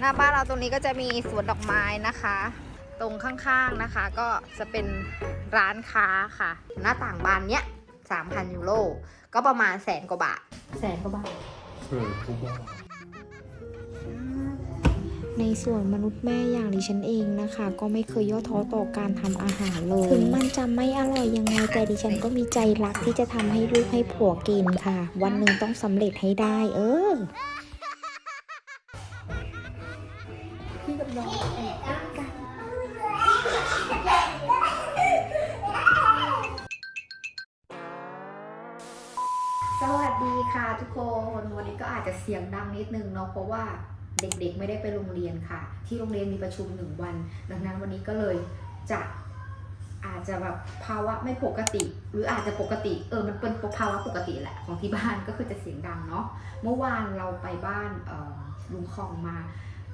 หน้าบ้านเราตรงนี้ก็จะมีสวนดอกไม้นะคะ ตรงข้างๆนะคะ ก็จะเป็นร้านค้าค่ะ หน้าต่างบานเนี้ย3,000ยูโรก็ประมาณแสนกว่าบาทแสนกว่าบาทเออทุกบ้านในส่วนมนุษย์แม่อย่างดิฉันเองนะคะ ก็ไม่เคยย่อท้อต่อการทำอาหารเลยถึงมันจะไม่อร่อยยังไงแต่ดิฉันก็มีใจรักที่จะทำให้ลูกให้ผัวกินค่ะ วันหนึ่งต้องสำเร็จให้ได้ เออ พี่กับน้องแอบอ้างกันสวัสดีค่ะทุกคนวันนี้ก็อาจจะเสียงดังนิดนึงเนาะเพราะว่าเด็กๆไม่ได้ไปโรงเรียนค่ะ ที่โรงเรียนมีประชุมหนึ่งวัน ดังนั้นวันนี้ก็เลยจะอาจจะแบบภาวะไม่ปกติ หรืออาจจะปกติเออมันเป็นภาวะปกติแหละของที่บ้านก็คือจะเสียงดังเนาะเมื่อวานเราไปบ้านออลุงคองมา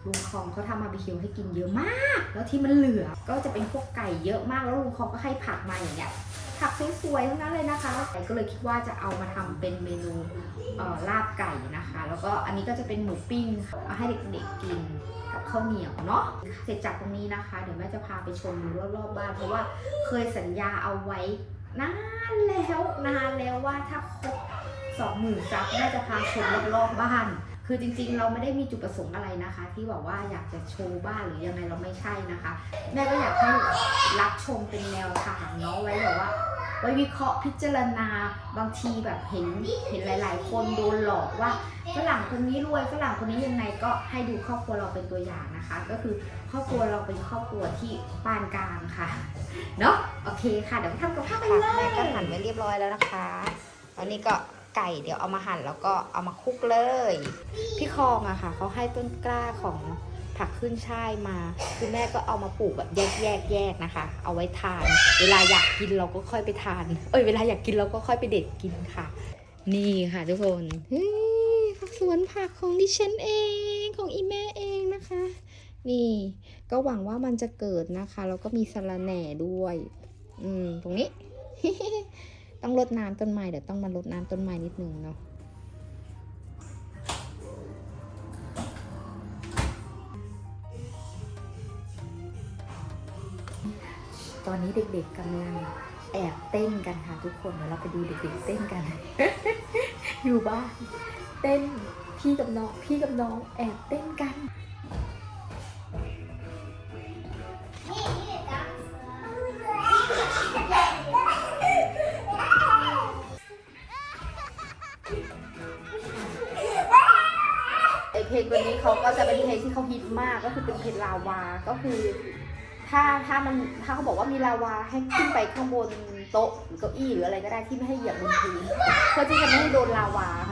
ลุงคองเขาทำบาร์บีคิวให้กินเยอะมาก แล้วที่มันเหลือก็จะเป็นพวกไก่เยอะมากแล้วลุงคองก็ให้ผักมาอย่างเงี้ยผักสวยๆทั้งนั้นเลยนะคะไก่ก็เลยคิดว่าจะเอามาทำเป็นเมนูลาบไก่นะคะ แล้วก็อันนี้ก็จะเป็นหมูปิ้งเอาให้เด็กๆกินกับข้าวเหนียวเนาะเสร็จจากตรงนี้นะคะ เดี๋ยวแม่จะพาไปชมรอบๆบ้านเพราะว่าเคยสัญญาเอาไว้นานแล้วนานแล้วว่าถ้าครบสองหมื่นซับแม่จะพาชมรอบๆบ้าน คือจริงๆ เราไม่ได้มีจุดประสงค์อะไรนะคะ ที่บอกว่าอยากจะโชว์บ้านหรือยังไงเราไม่ใช่นะคะ แม่ก็อยากให้รับชมเป็นแนวทางเนาะไว้แบบว่าไว้วิเคราะห์พิจารณาบางทีแบบเห็นเห็นหลาย ๆ คนโดนหลอกว่าฝรั่งคนนี้รวยฝรั่งคนนี้ยังไงก็ให้ดูครอบครัวเราเป็นตัวอย่างนะคะ ก็คือครอบครัวเราเป็นครอบครัวที่ปานกลางค่ะเนาะโอเคค่ะเดี๋ยวไปทำกับข้าวกันเลยแม่ก็หั่นไว้เรียบร้อยแล้วนะคะตอนนี้ก็ ไก่เดี๋ยวเอามาหั่นแล้วก็เอามาคลุกเลย พี่คองอะค่ะเขาให้ต้นกล้าของผักขึ้นช่ายมาคือแม่ก็เอามาปลูกแบบแยกแยกแยกนะคะ เอาไว้ทาน เวลาอยากกินเราก็ค่อยไปทาน เอ้ยเวลาอยากกินเราก็ค่อยไปเด็ดกินค่ะ นี่ค่ะทุกคนสวนผักของดิฉันเองของอีแม่เองนะคะ นี่ ก็หวังว่ามันจะเกิดนะคะแล้วก็มีสะระแหน่ด้วย อืมตรงนี้ ต้องรดน้ำต้นไม้เดี๋ยวต้องมารดน้ำต้นไม้นิดนึงเนาะตอนนี้เด็กๆกำลังแอบเต้นกันค่ะทุกคนเดี๋ยวเราไปดูเด็กๆเต้นกันอยู่บ้านเต้นพี่กับน้องพี่กับน้องแอบเต้นกัน ตัวนี้เขาก็จะเป็นเพลงที่เขาฮิตมากก็คือเป็นเพลงลาวา ก็คือ ถ้าถ้ามันถ้าเขาบอกว่ามีลาวาให้ขึ้นไปข้างบนโต๊ะหรือเก้าอี้หรืออะไรก็ได้ที่ไม่ให้เหยียบบนพื้นเพื่อที่จะไม่ให้โดนลาวาค่ะ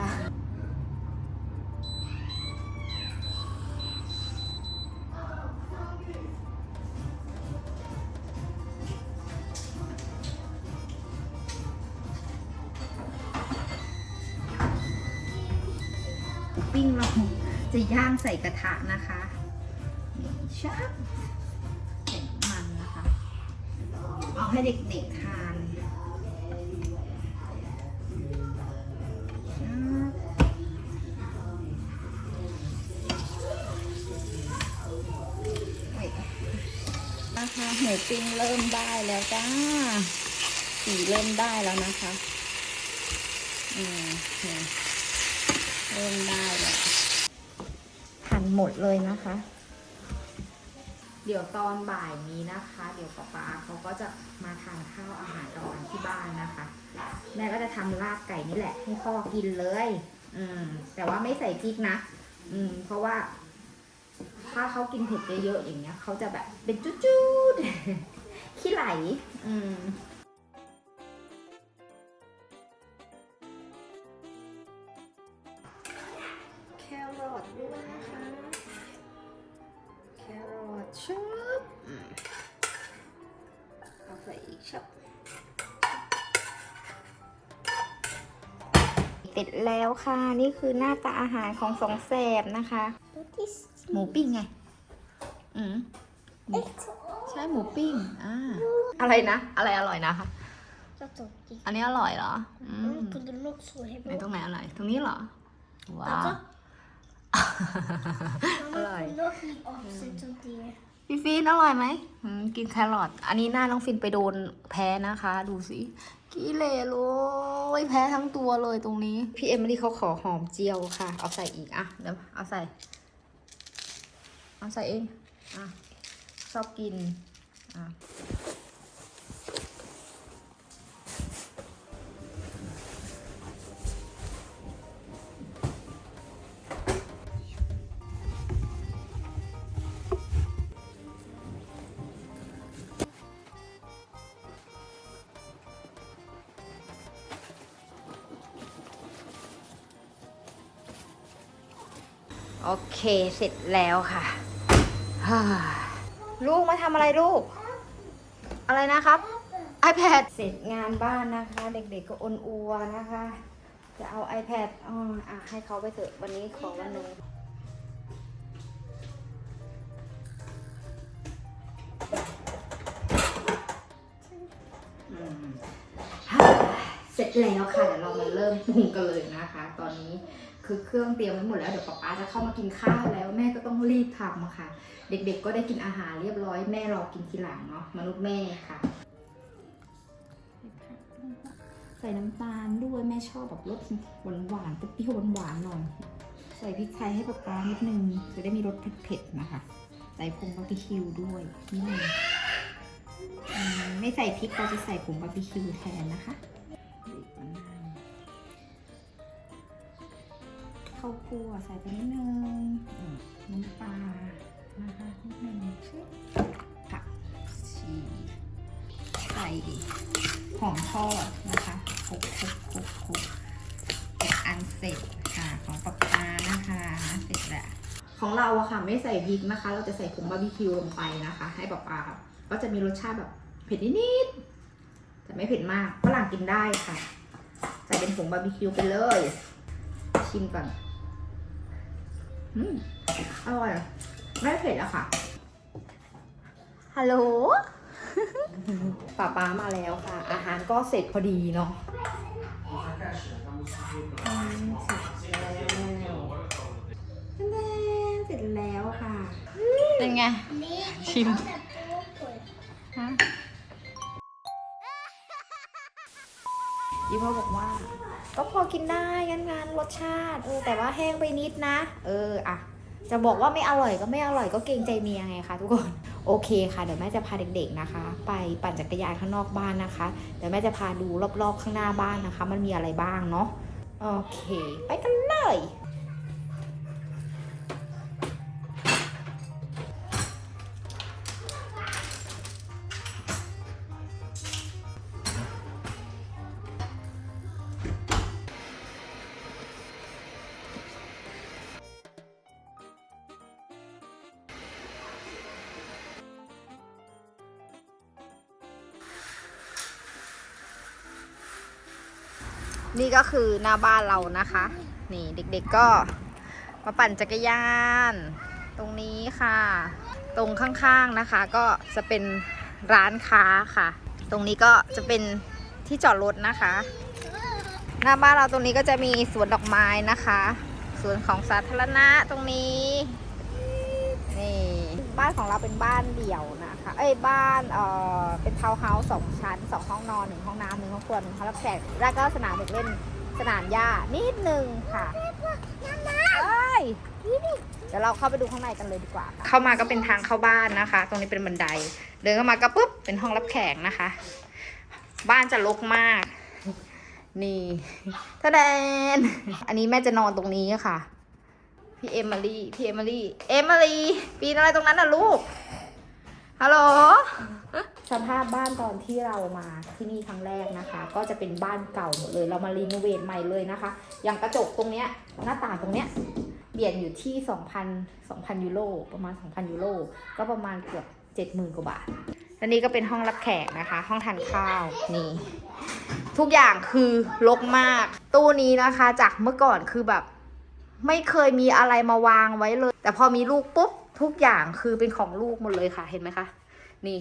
หมูปิ้งเริ่มได้แล้วจ้า สีเริ่มได้แล้วนะคะ อืมนี่เริ่มได้แล้วหั่นหมดเลยนะคะ เดี๋ยวตอนบ่ายนี้นะคะ เดี๋ยวป๊าป๊าเขาก็จะมาทานข้าวอาหารกลางวันที่บ้านนะคะ แม่ก็จะทำลาบไก่นี่แหละ ให้พ่อกินเลย อืม แต่ว่าไม่ใส่พริกนะ อืม เพราะว่า ถ้าเขากินเผ็ดเยอะๆอย่างเงี้ยเขาจะแบบเป็นจุดๆขี้ไหล อืม นี่คือหน้าตาอาหารของสองแสบนะคะ หมูปิ้งไง อืมหมูใช่หมูปิ้ง อ่า อะไรนะ อะไรอร่อยนะคะจะตกอีกอันนี้อร่อยเหรอ อืมคุณจะลูกสวยให้ในตรงไหนอร่อย ตรงนี้เหรอ ว้าแล้ววก็อร่อย Nog niet opzetten die. พี่ฟินอร่อยไหมอืมกินแครอทอันนี้หน้าน้องฟินไปโดนแพ้นะคะ ดูสิกิเลเลยแพ้ทั้งตัวเลยตรงนี้ พี่เอมิลี่เขาขอหอมเจียวค่ะ เอาใส่อีกอะเดี๋ยวเอาใส่ เอาใส่เองอะชอบกินอะ เคเสร็จแล้วค่ะฮ่าลูกมาทำอะไรลูก อะไรนะครับ iPad เสร็จงานบ้านนะคะ เด็กๆก็อนอัวนะคะ จะเอา iPad อ๋ออะให้เขาไปเถอะวันนี้ขอวันหนึงอืมฮ่าเสร็จแล้วค่ะเดี๋ยวเรามาเริ่มปรุงกันเลยนะคะ ตอนนี้ คือเครื่องเตรียมไว้หมดแล้วเดี๋ยวป๊าป๊าจะเข้ามากินข้าวแล้วแม่ก็ต้องรีบทำอะค่ะ เด็กๆก็ได้กินอาหารเรียบร้อยแม่รอกินทีหลังเนาะมนุษย์แม่ค่ะ ใส่น้ำตาลด้วยแม่ชอบแบบรสหวานหวานๆเปรี้ยวหวานหน่อยใส่พริกไทยให้ป๊าป๊านิดนึงจะได้มีรสเผ็ดๆนะคะ ใส่ผงบาร์บีคิวด้วยนิดนึงอืมไม่ใส่พริกเราจะใส่ผงบาร์บีคิวแทนนะคะ ข้าวคั่วใส่ไปนิดนึงน้ำปลานะคะนิดนึงชิผักชีใส่หอมทอดนะคะคลุกคลุกคลุกคลุกอันเสร็จค่ะของปลาปลานะคะเสร็จแล้วของเราอะค่ะไม่ใส่พริกนะคะ เราจะใส่ผงบาร์บีคิวลงไปนะคะ ให้ปลาปลาก็จะมีรสชาติแบบเผ็ดนิดๆแต่ไม่เผ็ดมากฝรั่งกินได้ค่ะใส่เป็นผงบาร์บีคิวไปเลยชิมก่อน อืมอร่อยอะไม่เผ็ดอะค่ะ ฮัลโหล ป้าป้ามาแล้วค่ะ อาหารก็เสร็จพอดีเนาะอืมเสร็จแล้วแม่เสร็จแล้วค่ะ เป็นไง Nee, Sim. ik had het open. ฮะยี่พ่อบอกว่า ก็พอกินได้งั้นงานรสชาติเออแต่ว่าแห้งไปนิดนะ เอออะจะบอกว่าไม่อร่อยก็ไม่อร่อยก็เกรงใจเมียไงคะทุกคนโอเคค่ะเดี๋ยวแม่จะพาเด็กๆนะคะ ไปปั่นจักรยานข้างนอกบ้านนะคะ เดี๋ยวแม่จะพาดูรอบๆข้างหน้าบ้านนะคะ มันมีอะไรบ้างเนาะโอเค ไปกันเลย คือหน้าบ้านเรานะคะ นี่เด็กๆก็มาปั่นจักรยาน ตรงนี้ค่ะ ตรงข้างๆนะคะ ก็จะเป็นร้านค้าค่ะ ตรงนี้ก็จะเป็นที่จอดรถนะคะ หน้าบ้านเราตรงนี้ก็จะมีสวนดอกไม้นะคะสวนของสาธารณะตรงนี้ นี่ บ้านของเราเป็นบ้านเดี่ยวนะคะ เอ้ยบ้านเอ่อเป็นทาวน์เฮาส์สองชั้นสองห้องนอนหนึ่งห้องน้ำหนึ่งห้องครัวหนึ่งห้องรับแขกแล้วก็สนามเด็กเล่น สนามหญ้านิดนึงค่ะเอ้ยเดี๋ยวเราเข้าไปดูข้างในกันเลยดีกว่า เข้ามาก็เป็นทางเข้าบ้านนะคะ ตรงนี้เป็นบันได เดินเข้ามาก็ปุ๊บเป็นห้องรับแขกนะคะ บ้านจะรกมาก นี่ทะแดน อันนี้แม่จะนอนตรงนี้ค่ะ พี่เอมิลี่ พี่เอมิลี่ เอมิลี่ ปีนอะไรตรงนั้นน่ะลูก ฮัลโหล สภาพบ้านตอนที่เรามาที่นี่ครั้งแรกนะคะ ก็จะเป็นบ้านเก่าหมดเลย เรามารีโนเวทใหม่เลยนะคะ อย่างกระจกตรงเนี้ยหน้าต่างตรงเนี้ยเบียดอยู่ที่ 2,000 2,000 ยูโรประมาณ 2,000 ยูโรก็ประมาณเกือบ 70,000 กว่าบาทและนี่ก็เป็นห้องรับแขกนะคะ ห้องทานข้าวนี่ทุกอย่างคือรกมาก ตู้นี้นะคะจากเมื่อก่อนคือแบบ ไม่เคยมีอะไรมาวางไว้เลย แต่พอมีลูกปุ๊บ ทุกอย่างคือเป็นของลูกหมดเลยค่ะ เห็นไหมคะ นี่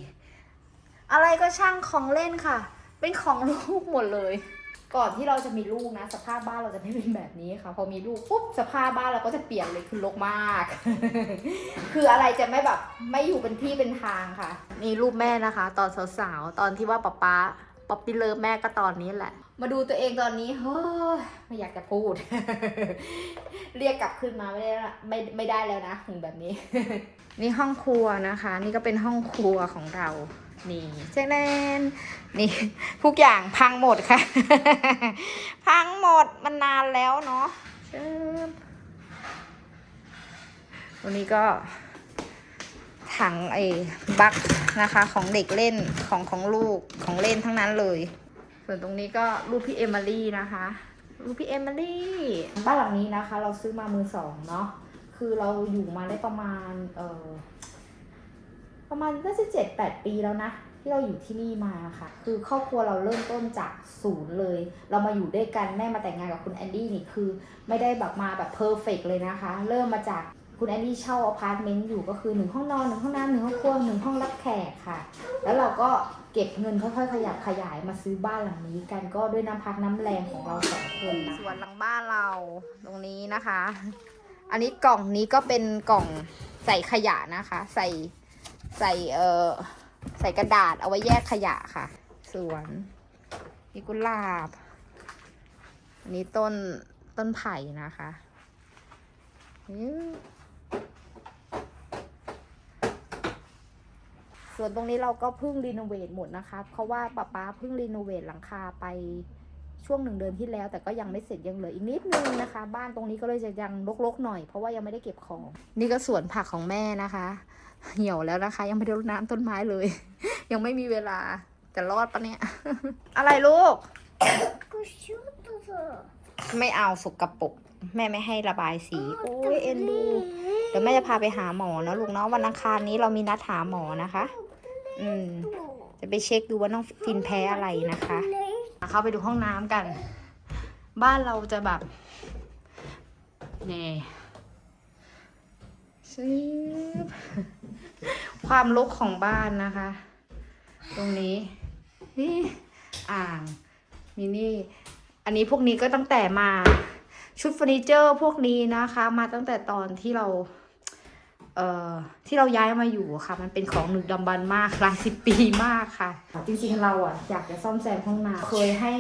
อะไรก็ช่างของเล่นค่ะ เป็นของลูกหมดเลย ก่อนที่เราจะมีลูกนะ สภาพบ้านเราจะไม่เป็นแบบนี้ค่ะ พอมีลูกปุ๊บสภาพบ้านเราก็จะเปลี่ยนเลยคือรกมาก คืออะไรจะไม่แบบไม่อยู่เป็นที่เป็นทางค่ะ นี่รูปแม่นะคะ ตอนสาวๆตอนที่ว่าป๊าป๊า ป๊อปปี้เลิฟแม่ก็ตอนนี้แหละ มาดูตัวเองตอนนี้เฮ้ยไม่อยากจะพูด เรียกกลับขึ้นมาไม่ได้ละไม่ไม่ได้แล้วนะถึงแบบนี้ นี่ห้องครัวนะคะ นี่ก็เป็นห้องครัวของเรานี่เจ๊แนนนี่ ทุกอย่างพังหมดค่ะ พังหมดมันนานแล้วเนาะชึบวันนี้ก็ ถังไอ้บัคนะคะของเด็กเล่นของของลูกของเล่นทั้งนั้นเลย ส่วนตรงนี้ก็รูปพี่เอมิลี่นะคะรูปพี่เอมิลี่บ้านหลังนี้นะคะ เราซื้อมามือสองเนาะคือเราอยู่มาได้ประมาณเออประมาณน่าจะเจ็ดแปดปีแล้วนะที่เราอยู่ที่นี่มาค่ะ คือครอบครัวเราเริ่มต้นจากศูนย์เลย เรามาอยู่ด้วยกันแม่มาแต่งงานกับคุณแอนดี้นี่คือ ไม่ได้แบบมาแบบเพอร์เฟกเลยนะคะ เริ่มมาจาก คุณแอนดี้เช่าอพาร์ตเมนต์อยู่ก็คือหนึ่งห้องนอนหนึ่งห้องน้ำหนึ่งห้องครัวหนึ่งห้องรับแขกค่ะ แล้วเราก็เก็บเงินค่อยๆขยับขยายมาซื้อบ้านหลังนี้กันก็ด้วยน้ำพักน้ำแรงของเราสองคนนะส่วนหลังบ้านเราตรงนี้นะคะ อันนี้กล่องนี้ก็เป็นกล่องใส่ขยะนะคะ ใส่ใส่เอ่อใส่กระดาษเอาไว้แยกขยะค่ะ สวนมีกุหลาบ อันนี้ต้นต้นไผ่นะคะอื ส่วนตรงนี้เราก็เพิ่งรีโนเวทหมดนะคะเพราะว่าป๊าป๊าเพิ่งรีโนเวทหลังคาไปช่วงหนึ่งเดือนที่แล้ว แต่ก็ยังไม่เสร็จยังเหลืออีกนิดนึงนะคะ บ้านตรงนี้ก็เลยจะยังรกๆหน่อยเพราะว่ายังไม่ได้เก็บของ นี่ก็สวนผักของแม่นะคะ เหี่ยวแล้วนะคะ ยังไม่ได้รดน้ำต้นไม้เลย ยังไม่มีเวลาจะรอดปะเนี่ย อะไรลูกไม่เอาสกปรกแม่ไม่ให้ระบายสี โอ้ยเอ็นดูเดี๋ยวแม่จะพาไปหาหมอนะลูกเนาะวันอังคารนี้เรามีนัดหาหมอนะคะ อืม จะไปเช็คดูว่าน้องฟินแพ้อะไรนะคะ เข้าไปดูห้องน้ำกัน บ้านเราจะแบบนี่ซึบความรกของบ้านนะคะ ตรงนี้นี่อ่างมีนี่ อันนี้พวกนี้ก็ตั้งแต่มาชุดเฟอร์นิเจอร์พวกนี้นะคะ มาตั้งแต่ตอนที่เรา เอ่อที่เราย้ายมาอยู่อะค่ะ มันเป็นของหนึ่งดำบรรพ์มากหลายสิบปีมากค่ะ จริงๆเราอะอยากจะซ่อมแซมห้องน้ำเคยให้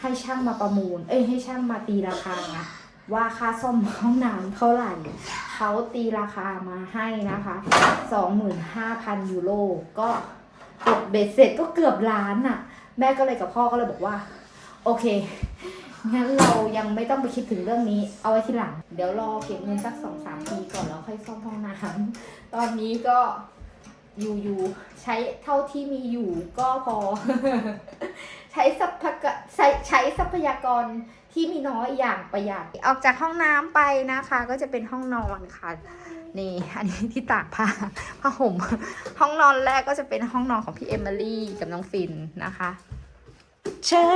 ให้ช่างมาประมูล เอ้ยให้ช่างมาตีราคาว่าค่าซ่อมห้องน้ำเท่าไหร่ เขาตีราคามาให้นะคะสองหมื่นห้าพันยูโรก็ตกเบ็ดเสร็จก็เกือบล้านน่ะ แม่ก็เลยกับพ่อก็เลยบอกว่า โอเค งั้นเรายังไม่ต้องไปคิดถึงเรื่องนี้ เอาไว้ทีหลัง เดี๋ยวรอเก็บเงินสักสองสามปีก่อนแล้วค่อยซ่อมห้องน้ำตอนนี้ก็อยู่อยู่ใช้เท่าที่มีอยู่ก็พอ ใช้ทรัพยากใช้ใช้ทรัพยากรที่มีน้อยอย่างประหยัดออกจากห้องน้ำไปนะคะ ก็จะเป็นห้องนอนค่ะ นี่อันนี้ที่ตากผ้าผ้าห่มห้องนอนแรกก็จะเป็นห้องนอนของพี่เอมิลี่กับน้องฟินนะคะเช่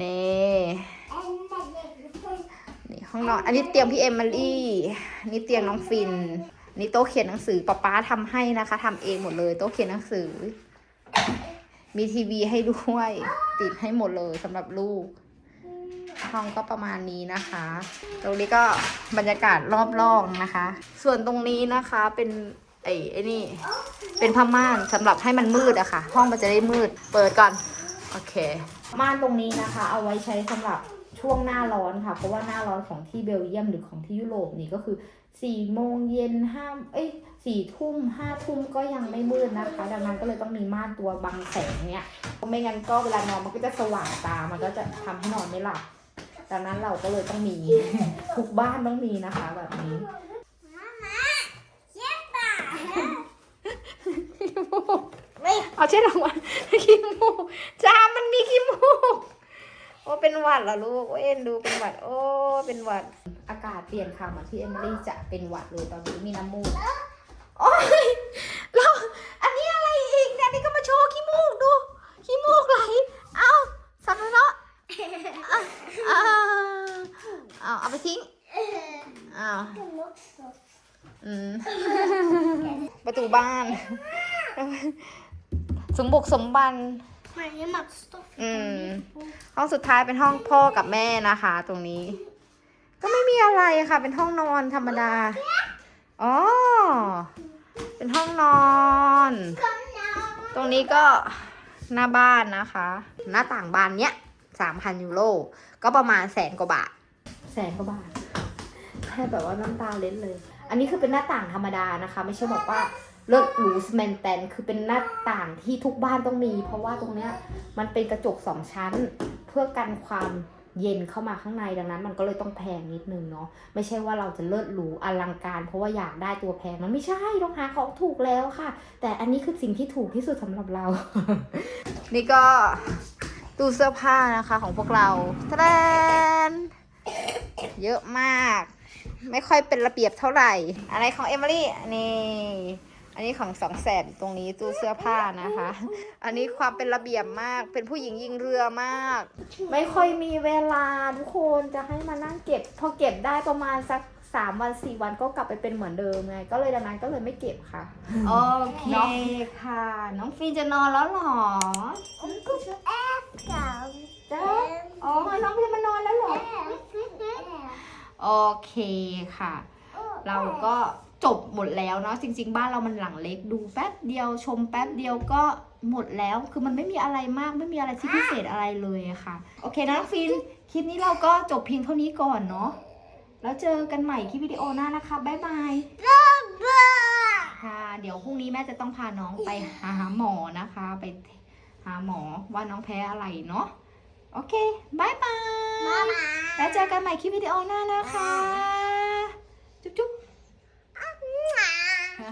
นี่นี่ห้องนอน อันนี้เตียงพี่เอมิลี่อันนี่เตียงน้องฟินอันนี่โต๊ะเขียนหนังสือป๊าป๊าทำให้นะคะทำเองหมดเลย โต๊ะเขียนหนังสือ มีทีวีให้ด้วย ติดให้หมดเลยสำหรับลูก ห้องก็ประมาณนี้นะคะ ตรงนี้ก็บรรยากาศรอบๆนะคะ ส่วนตรงนี้นะคะเป็นไอ้ไอ้นี่ เป็นผ้าม่านสำหรับให้มันมืดอะค่ะ ห้องมันจะได้มืด เปิดก่อน โอเค ม่านตรงนี้นะคะ เอาไว้ใช้สำหรับช่วงหน้าร้อนค่ะ เพราะว่าหน้าร้อนของที่เบลเยียมหรือของที่ยุโรปนี่ก็คือสี่โมงเย็นห้าเอ้ยสี่ทุ่มห้าทุ่มก็ยังไม่มืดนะคะ ดังนั้นก็เลยต้องมีม่านตัวบังแสงเนี่ยไม่งั้นก็เวลานอนมันก็จะสว่างตา มันก็จะทำให้นอนไม่หลับ ดังนั้นเราก็เลยต้องมี ทุกบ้านต้องมีนะคะ แบบนี้ เอาเช่นรางวัลขี้มูกจามมันมีขี้มูกโอ้เป็นหวัดเหรอลูกโอ้เอ็นดูเป็นหวัด โอ้เป็นหวัด อากาศเปลี่ยนค่ะเหมือนที่เอมิลี่จะเป็นหวัดเลยตอนนี้มีน้ำมูกโอ้ยแล้วอันนี้อะไรอีกเนี่ยนี่ก็มาโชว์ขี้มูกดูขี้มูกไหลเอ้าสักแล้วเนาะอะอ่าเอาเอาไปทิ้งอ้าวอืมประตูบ้าน สมบุกสมบัน Maar je maakt stof. อืม ห้องสุดท้ายเป็นห้องพ่อกับแม่นะคะ ตรงนี้ ก็ไม่มีอะไรค่ะ เป็นห้องนอนธรรมดา อ๋อ เป็นห้องนอน ตรงนี้ก็หน้าบ้านนะคะ หน้าต่างบานเนี้ยสามพันยูโร ก็ประมาณแสนกว่าบาท แสนกว่าบาทแค่แบบว่าน้ำตาเล็ดเลย อันนี้คือเป็นหน้าต่างธรรมดานะคะ ไม่ใช่บอกว่า เลิศหรูสแมนแตนคือเป็นหน้าต่างที่ทุกบ้านต้องมี เพราะว่าตรงเนี้ยมันเป็นกระจกสองชั้น เพื่อกันความเย็นเข้ามาข้างในดังนั้น มันก็เลยต้องแพงนิดนึงเนาะไม่ใช่ว่าเราจะเลิศหรูอลังการ เพราะว่าอยากได้ตัวแพงมันไม่ใช่ต้องหาของถูกแล้วค่ะ แต่อันนี้คือสิ่งที่ถูกที่สุดสำหรับเรา นี่ก็ตู้เสื้อผ้านะคะของพวกเราแดนเยอะมาก ไม่ค่อยเป็นระเบียบเท่าไหร่ อะไรของเอมิลี่นี่ อันนี้ของสองแสบตรงนี้ตู้เสื้อผ้านะคะ อันนี้ความเป็นระเบียบมาก เป็นผู้หญิงยิงเรือมาก ไม่ค่อยมีเวลาทุกคนจะให้มานั่งเก็บ พอเก็บได้ประมาณสักสามวันสี่วันก็กลับไปเป็นเหมือนเดิมไง ก็เลยดังนั้นก็เลยไม่เก็บค่ะ โอเคค่ะ น้องฟีนจะนอนแล้วเหรอ Kan. จ้าอ๋อ น้องฟีนมานอนแล้วเหรอ โอเคค่ะ เราก็ จบหมดแล้วเนาะจริง ๆ บ้านเรามันหลังเล็กดูแป๊บเดียวชมแป๊บเดียวก็หมดแล้วคือมันไม่มีอะไรมากไม่มีอะไรที่พิเศษอะไรเลยอะค่ะ โอเคนะน้องฟินคลิปนี้เราก็จบเพียงเท่านี้ก่อนเนาะแล้วเจอกันใหม่คลิปวิดีโอหน้านะคะบ๊ายบายค่ะ เดี๋ยวพรุ่งนี้แม่จะต้องพาน้องไปหาหมอนะคะ ไปหาหมอว่าน้องแพ้อะไรเนาะโอเคบายบาย Mama. แล้วเจอกันใหม่คลิปวิดีโอหน้านะคะ